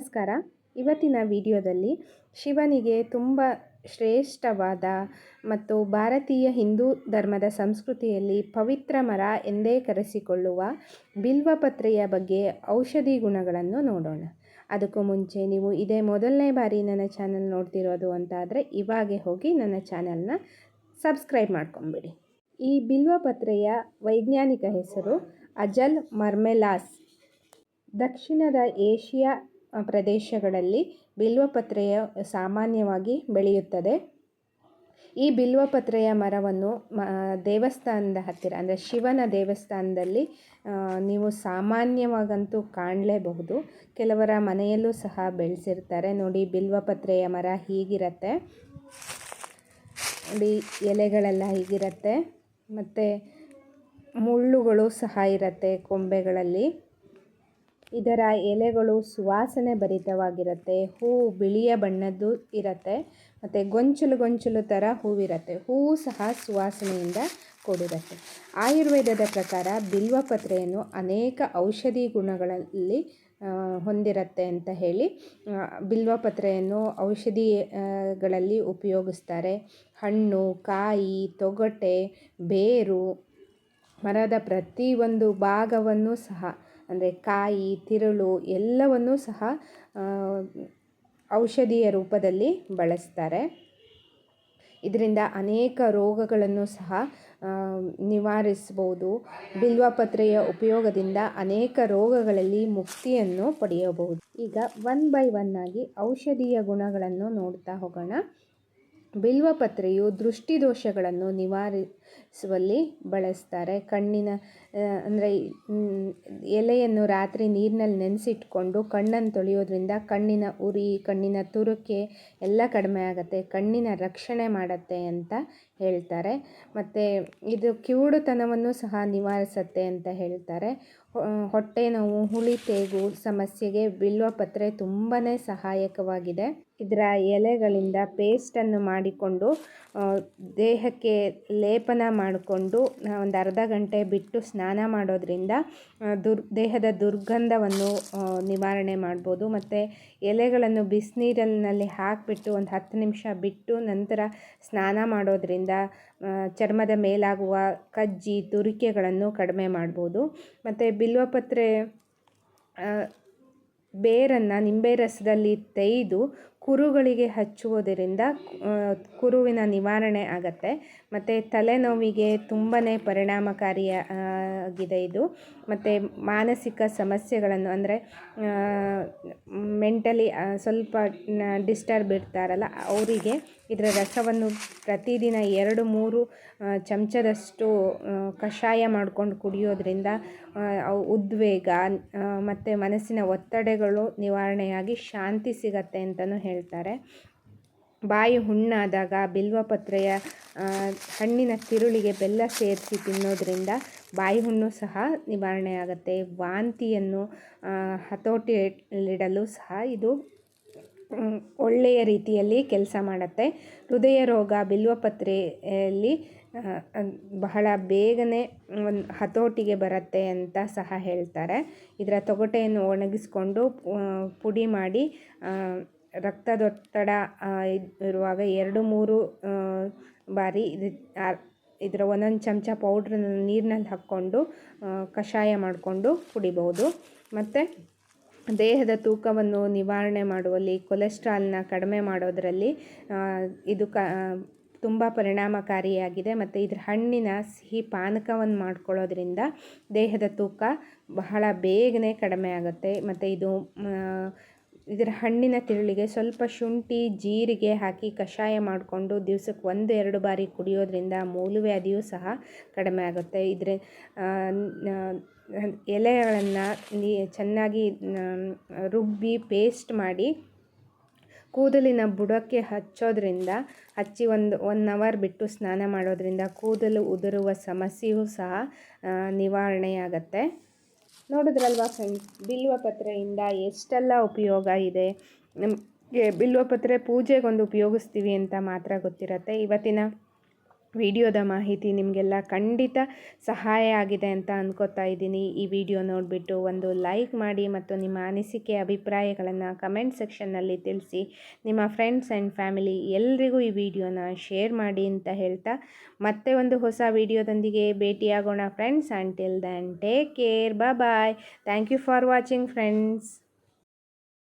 ನಮಸ್ಕಾರ. ಇವತ್ತಿನ ವಿಡಿಯೋದಲ್ಲಿ ಶಿವನಿಗೆ ತುಂಬ ಶ್ರೇಷ್ಠವಾದ ಮತ್ತು ಭಾರತೀಯ ಹಿಂದೂ ಧರ್ಮದ ಸಂಸ್ಕೃತಿಯಲ್ಲಿ ಪವಿತ್ರ ಮರ ಎಂದೇ ಕರೆಸಿಕೊಳ್ಳುವ ಬಿಲ್ವಪತ್ರೆಯ ಬಗ್ಗೆ ಔಷಧಿ ಗುಣಗಳನ್ನು ನೋಡೋಣ. ಅದಕ್ಕೂ ಮುಂಚೆ ನೀವು ಇದೇ ಮೊದಲನೇ ಬಾರಿ ನನ್ನ ಚಾನಲ್ ನೋಡ್ತಿರೋದು ಅಂತಾದರೆ ಇವಾಗೆ ಹೋಗಿ ನನ್ನ ಚಾನಲ್ನ ಸಬ್ಸ್ಕ್ರೈಬ್ ಮಾಡ್ಕೊಂಬಿಡಿ. ಈ ಬಿಲ್ವಪತ್ರೆಯ ವೈಜ್ಞಾನಿಕ ಹೆಸರು ಅಜಲ್ ಮರ್ಮೆಲಾಸ್. ದಕ್ಷಿಣದ ಏಷ್ಯಾ ಪ್ರದೇಶಗಳಲ್ಲಿ ಬಿಲ್ವಪತ್ರೆಯ ಸಾಮಾನ್ಯವಾಗಿ ಬೆಳೆಯುತ್ತದೆ. ಈ ಬಿಲ್ವಪತ್ರೆಯ ಮರವನ್ನು ಮ, ದೇವಸ್ಥಾನದ ಹತ್ತಿರ, ಅಂದರೆ ಶಿವನ ದೇವಸ್ಥಾನದಲ್ಲಿ ನೀವು ಸಾಮಾನ್ಯವಾಗಂತೂ ಕಾಣಲೇಬಹುದು. ಕೆಲವರ ಮನೆಯಲ್ಲೂ ಸಹ ಬೆಳೆಸಿರ್ತಾರೆ. ನೋಡಿ, ಬಿಲ್ವಪತ್ರೆಯ ಮರ ಹೀಗಿರತ್ತೆ. ನೋಡಿ, ಎಲೆಗಳೆಲ್ಲ ಹೀಗಿರತ್ತೆ. ಮತ್ತು ಮುಳ್ಳುಗಳು ಸಹ ಇರುತ್ತೆ ಕೊಂಬೆಗಳಲ್ಲಿ. ಇದರ ಎಲೆಗಳು ಸುವಾಸನೆ ಭರಿತವಾಗಿರುತ್ತೆ. ಹೂವು ಬಿಳಿಯ ಬಣ್ಣದ್ದು ಇರುತ್ತೆ. ಮತ್ತು ಗೊಂಚಲು ಗೊಂಚಲು ಥರ ಹೂವಿರುತ್ತೆ. ಹೂವು ಸಹ ಸುವಾಸನೆಯಿಂದ ಕೂಡಿರುತ್ತೆ. ಆಯುರ್ವೇದದ ಪ್ರಕಾರ ಬಿಲ್ವಪತ್ರೆಯನ್ನು ಅನೇಕ ಔಷಧಿ ಗುಣಗಳಲ್ಲಿ ಹೊಂದಿರುತ್ತೆ ಅಂತ ಹೇಳಿ ಬಿಲ್ವಪತ್ರೆಯನ್ನು ಔಷಧಿಗಳಲ್ಲಿ ಉಪಯೋಗಿಸ್ತಾರೆ. ಹಣ್ಣು, ಕಾಯಿ, ತೊಗಟೆ, ಬೇರು, ಮರದ ಪ್ರತಿಯೊಂದು ಭಾಗವನ್ನು ಸಹ ಅಂದರೆ ಕಾಯಿ, ತಿರುಳು ಎಲ್ಲವನ್ನೂ ಸಹ ಔಷಧಿಯ ರೂಪದಲ್ಲಿ ಬಳಸ್ತಾರೆ. ಇದರಿಂದ ಅನೇಕ ರೋಗಗಳನ್ನು ಸಹ ನಿವಾರಿಸ್ಬೋದು ಬಿಲ್ವಪತ್ರೆಯ ಉಪಯೋಗದಿಂದ ಅನೇಕ ರೋಗಗಳಲ್ಲಿ ಮುಕ್ತಿಯನ್ನು ಪಡೆಯಬಹುದು. ಈಗ ಒನ್ ಬೈ ಒನ್ ಆಗಿ ಔಷಧೀಯ ಗುಣಗಳನ್ನು ನೋಡ್ತಾ ಹೋಗೋಣ. ಬಿಲ್ವಪತ್ರೆಯು ದೃಷ್ಟಿದೋಷಗಳನ್ನು ನಿವಾರಿಸುವಲ್ಲಿ ಬಳಸ್ತಾರೆ. ಕಣ್ಣಿನ ಅಂದರೆ ಎಲೆಯನ್ನು ರಾತ್ರಿ ನೀರಿನಲ್ಲಿ ನೆನೆಸಿಟ್ಕೊಂಡು ಕಣ್ಣನ್ನು ತೊಳೆಯೋದ್ರಿಂದ ಕಣ್ಣಿನ ಉರಿ, ಕಣ್ಣಿನ ತುರುಕೆ ಎಲ್ಲ ಕಡಿಮೆ ಆಗುತ್ತೆ, ಕಣ್ಣಿನ ರಕ್ಷಣೆ ಮಾಡುತ್ತೆ ಅಂತ ಹೇಳ್ತಾರೆ. ಮತ್ತು ಇದು ಕಿವುಡುತನವನ್ನು ಸಹ ನಿವಾರಿಸುತ್ತೆ ಅಂತ ಹೇಳ್ತಾರೆ. ಹೊಟ್ಟೆ ನೋವು, ಹುಳಿ ತೇಗು ಸಮಸ್ಯೆಗೆ ಬಿಲ್ವಪತ್ರೆ ತುಂಬಾ ಸಹಾಯಕವಾಗಿದೆ. ಇದರ ಎಲೆಗಳಿಂದ ಪೇಸ್ಟನ್ನು ಮಾಡಿಕೊಂಡು ದೇಹಕ್ಕೆ ಲೇಪನ ಮಾಡಿಕೊಂಡು ಒಂದು ಅರ್ಧ ಗಂಟೆ ಬಿಟ್ಟು ಸ್ನಾನ ಮಾಡೋದ್ರಿಂದ ದುರ್, ದೇಹದ ದುರ್ಗಂಧವನ್ನು ನಿವಾರಣೆ ಮಾಡ್ಬೋದು. ಮತ್ತು ಎಲೆಗಳನ್ನು ಬಿಸಿನೀರಿನಲ್ಲಿ ಹಾಕಿಬಿಟ್ಟು ಒಂದು ಹತ್ತು ನಿಮಿಷ ಬಿಟ್ಟು ನಂತರ ಸ್ನಾನ ಮಾಡೋದ್ರಿಂದ ಚರ್ಮದ ಮೇಲಾಗುವ ಕಜ್ಜಿ, ತುರಿಕೆಗಳನ್ನು ಕಡಿಮೆ ಮಾಡ್ಬೋದು. ಮತ್ತು ಬಿಲ್ವಪತ್ರೆ ಬೇರನ್ನು ನಿಂಬೆ ರಸದಲ್ಲಿ ತೆಗೆದು ಕುರುಗಳಿಗೆ ಹಚ್ಚುವುದರಿಂದ ಕುರುವಿನ ನಿವಾರಣೆ ಆಗತ್ತೆ. ಮತ್ತು ತಲೆನೋವಿಗೆ ತುಂಬಾ ಪರಿಣಾಮಕಾರಿಯಾಗಿದೆ ಇದು. ಮತ್ತು ಮಾನಸಿಕ ಸಮಸ್ಯೆಗಳನ್ನು ಅಂದರೆ ಮೆಂಟಲಿ ಸ್ವಲ್ಪ ಡಿಸ್ಟರ್ಬ್ ಇರ್ತಾರಲ್ಲ ಅವರಿಗೆ ಇದರ ರಸವನ್ನು ಪ್ರತಿದಿನ ಎರಡು, ಮೂರು ಚಮಚದಷ್ಟು ಕಷಾಯ ಮಾಡ್ಕೊಂಡು ಕುಡಿಯೋದ್ರಿಂದ ಉದ್ವೇಗ ಮತ್ತು ಮನಸ್ಸಿನ ಒತ್ತಡಗಳು ನಿವಾರಣೆಯಾಗಿ ಶಾಂತಿ ಸಿಗತ್ತೆ ಅಂತಲೂ ಹೇಳ್ತಾರೆ. ಬಾಯಿ ಹುಣ್ಣಾದಾಗ ಬಿಲ್ವಪತ್ರೆಯ ಹಣ್ಣಿನ ತಿರುಳಿಗೆ ಬೆಲ್ಲ ಸೇರಿಸಿ ತಿನ್ನೋದ್ರಿಂದ ಬಾಯಿ ಹುಣ್ಣು ಸಹ ನಿವಾರಣೆಯಾಗುತ್ತೆ. ವಾಂತಿಯನ್ನು ಹತೋಟಿಯಲ್ಲಿಡಲು ಸಹ ಇದು ಒಳ್ಳೆಯ ರೀತಿಯಲ್ಲಿ ಕೆಲಸ ಮಾಡುತ್ತೆ. ಹೃದಯ ರೋಗ, ಬಿಲ್ವಪತ್ರೆಯಲ್ಲಿ ಬಹಳ ಬೇಗನೆ ಒಂದು ಹತೋಟಿಗೆ ಬರುತ್ತೆ ಅಂತ ಸಹ ಹೇಳ್ತಾರೆ. ಇದರ ತೊಗಟೆಯನ್ನು ಒಣಗಿಸ್ಕೊಂಡು ಪುಡಿ ಮಾಡಿ ರಕ್ತದೊತ್ತಡ ಇರುವಾಗ ಎರಡು, ಮೂರು ಬಾರಿ ಇದರ ಒಂದೊಂದು ಚಮಚ ಪೌಡ್ರನ್ನ ನೀರಿನಲ್ಲಿ ಹಾಕ್ಕೊಂಡು ಕಷಾಯ ಮಾಡಿಕೊಂಡು ಕುಡಿಬಹುದು. ಮತ್ತು ದೇಹದ ತೂಕವನ್ನು ನಿವಾರಣೆ ಮಾಡುವಲ್ಲಿ ಕೊಲೆಸ್ಟ್ರಾಲ್ನ ಕಡಿಮೆ ಮಾಡೋದರಲ್ಲಿ ಇದು ಕ ತುಂಬ ಪರಿಣಾಮಕಾರಿಯಾಗಿದೆ. ಮತ್ತು ಇದ್ರ ಹಣ್ಣಿನ ಸಿಹಿ ಪಾನಕವನ್ನು ಮಾಡ್ಕೊಳ್ಳೋದ್ರಿಂದ ದೇಹದ ತೂಕ ಬಹಳ ಬೇಗನೆ ಕಡಿಮೆ ಆಗುತ್ತೆ. ಮತ್ತು ಇದು ಇದರ ಹಣ್ಣಿನ ತಿರುಳಿಗೆ ಸ್ವಲ್ಪ ಶುಂಠಿ, ಜೀರಿಗೆ ಹಾಕಿ ಕಷಾಯ ಮಾಡಿಕೊಂಡು ದಿವ್ಸಕ್ಕೆ ಒಂದು, ಎರಡು ಬಾರಿ ಕುಡಿಯೋದ್ರಿಂದ ಮೂಲವ್ಯಾಧಿಯೂ ಸಹ ಕಡಿಮೆ ಆಗುತ್ತೆ. ಇದ್ರ ಎಲೆಗಳನ್ನು ನೀ, ಚೆನ್ನಾಗಿ ರುಬ್ಬಿ ಪೇಸ್ಟ್ ಮಾಡಿ ಕೂದಲಿನ ಬುಡಕ್ಕೆ ಹಚ್ಚೋದ್ರಿಂದ, ಹಚ್ಚಿ ಒಂದು, ಒನ್ ಅವರ್ ಬಿಟ್ಟು ಸ್ನಾನ ಮಾಡೋದ್ರಿಂದ ಕೂದಲು ಉದುರುವ ಸಮಸ್ಯೆಯೂ ಸಹ ನಿವಾರಣೆಯಾಗತ್ತೆ. ನೋಡಿದ್ರಲ್ವಾ ಫ್ರೆಂಡ್ಸ್ ಬಿಲ್ವಪತ್ರೆಯಿಂದ ಎಷ್ಟೆಲ್ಲ ಉಪಯೋಗ ಇದೆ? ನಮಗೆ ಬಿಲ್ವಪತ್ರೆ ಪೂಜೆಗೊಂದು ಉಪಯೋಗಿಸ್ತೀವಿ ಅಂತ ಮಾತ್ರ ಗೊತ್ತಿರತ್ತೆ. ಇವತ್ತಿನ ವಿಡಿಯೋದ ಮಾಹಿತಿ ನಿಮಗೆಲ್ಲ ಖಂಡಿತ ಸಹಾಯ ಆಗಿದೆ ಅಂತ ಅಂದ್ಕೋತಾ ಇದ್ದೀನಿ. ಈ ವಿಡಿಯೋ ನೋಡಿಬಿಟ್ಟು ಒಂದು ಲೈಕ್ ಮಾಡಿ ಮತ್ತು ನಿಮ್ಮ ಅನಿಸಿಕೆ, ಅಭಿಪ್ರಾಯಗಳನ್ನು ಕಮೆಂಟ್ ಸೆಕ್ಷನ್ನಲ್ಲಿ ತಿಳಿಸಿ. ನಿಮ್ಮ ಫ್ರೆಂಡ್ಸ್ ಆ್ಯಂಡ್ ಫ್ಯಾಮಿಲಿ ಎಲ್ರಿಗೂ ಈ ವಿಡಿಯೋನ ಶೇರ್ ಮಾಡಿ ಅಂತ ಹೇಳ್ತಾ ಮತ್ತೆ ಒಂದು ಹೊಸ ವಿಡಿಯೋದೊಂದಿಗೆ ಭೇಟಿಯಾಗೋಣ. Friends and till then take care bye thank you for watching friends